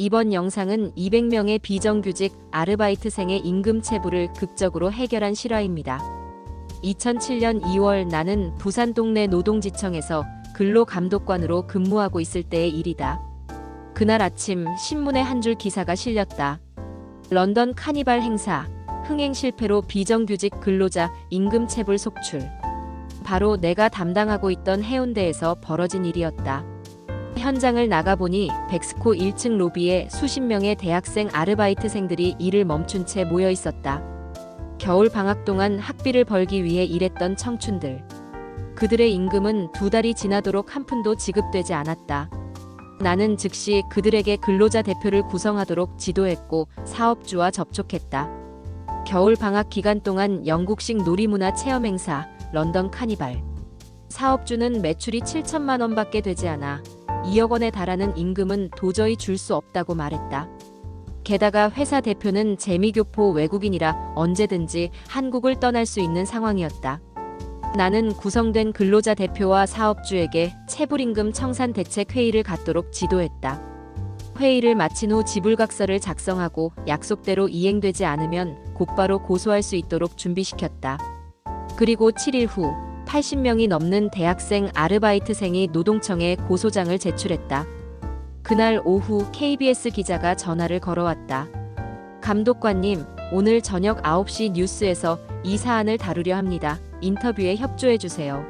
이번 영상은 200명의 비정규직 아르바이트생의 임금 체불을 극적으로 해결한 실화입니다. 2007년 2월 나는 부산 동네 노동지청에서 근로감독관으로 근무하고 있을 때의 일이다. 그날 아침 신문에 한 줄 기사가 실렸다. 런던 카니발 행사, 흥행 실패로 비정규직 근로자 임금 체불 속출. 바로 내가 담당하고 있던 해운대에서 벌어진 일이었다. 현장을 나가보니 백스코 1층 로비에 수십 명의 대학생 아르바이트생들이 일을 멈춘 채 모여 있었다. 겨울 방학 동안 학비를 벌기 위해 일했던 청춘들. 그들의 임금은 두 달이 지나도록 한 푼도 지급되지 않았다. 나는 즉시 그들에게 근로자 대표를 구성하도록 지도했고 사업주와 접촉했다. 겨울 방학 기간 동안 영국식 놀이문화 체험 행사, 런던 카니발. 사업주는 매출이 7천만 원밖에 되지 않아 2억 원에 달하는 임금은 도저히 줄 수 없다고 말했다. 게다가 회사 대표는 재미교포 외국인이라 언제든지 한국을 떠날 수 있는 상황이었다. 나는 구성된 근로자 대표와 사업주에게 체불임금 청산 대책 회의를 갖도록 지도했다. 회의를 마친 후 지불각서를 작성하고 약속대로 이행되지 않으면 곧바로 고소할 수 있도록 준비시켰다. 그리고 7일 후 80명이 넘는 대학생 아르바이트생이 노동청에 고소장을 제출했다. 그날 오후 KBS 기자가 전화를 걸어왔다. 감독관님, 오늘 저녁 9시 뉴스에서 이 사안을 다루려 합니다. 인터뷰에 협조해 주세요.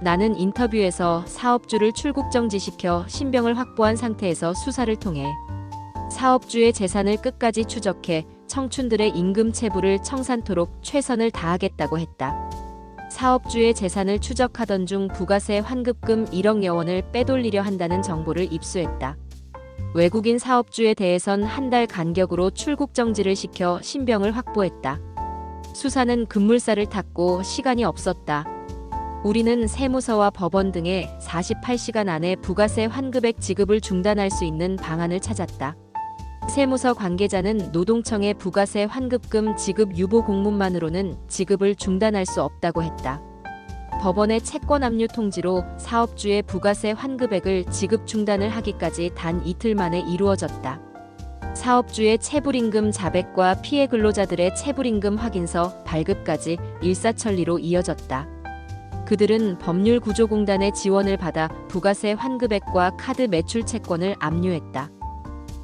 나는 인터뷰에서 사업주를 출국 정지시켜 신병을 확보한 상태에서 수사를 통해 사업주의 재산을 끝까지 추적해 청춘들의 임금 체불을 청산토록 최선을 다하겠다고 했다. 사업주의 재산을 추적하던 중 부가세 환급금 1억여 원을 빼돌리려 한다는 정보를 입수했다. 외국인 사업주에 대해선 한 달 간격으로 출국 정지를 시켜 신병을 확보했다. 수사는 급물살을 탔고 시간이 없었다. 우리는 세무서와 법원 등에 48시간 안에 부가세 환급액 지급을 중단할 수 있는 방안을 찾았다. 세무서 관계자는 노동청의 부가세 환급금 지급 유보 공문만으로는 지급을 중단할 수 없다고 했다. 법원의 채권 압류 통지로 사업주의 부가세 환급액을 지급 중단을 하기까지 단 이틀 만에 이루어졌다. 사업주의 체불임금 자백과 피해 근로자들의 체불임금 확인서 발급까지 일사천리로 이어졌다. 그들은 법률구조공단의 지원을 받아 부가세 환급액과 카드 매출 채권을 압류했다.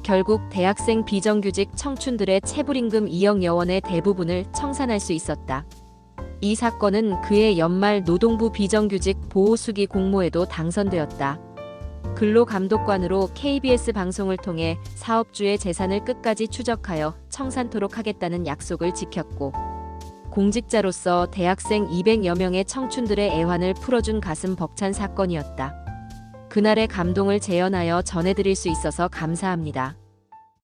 결국 대학생 비정규직 청춘들의 체불임금 2억여 원의 대부분을 청산할 수 있었다. 이 사건은 그해 연말 노동부 비정규직 보호수기 공모에도 당선되었다. 근로감독관으로 KBS 방송을 통해 사업주의 재산을 끝까지 추적하여 청산토록 하겠다는 약속을 지켰고, 공직자로서 대학생 200여 명의 청춘들의 애환을 풀어준 가슴 벅찬 사건이었다. 그날의 감동을 재현하여 전해드릴 수 있어서 감사합니다.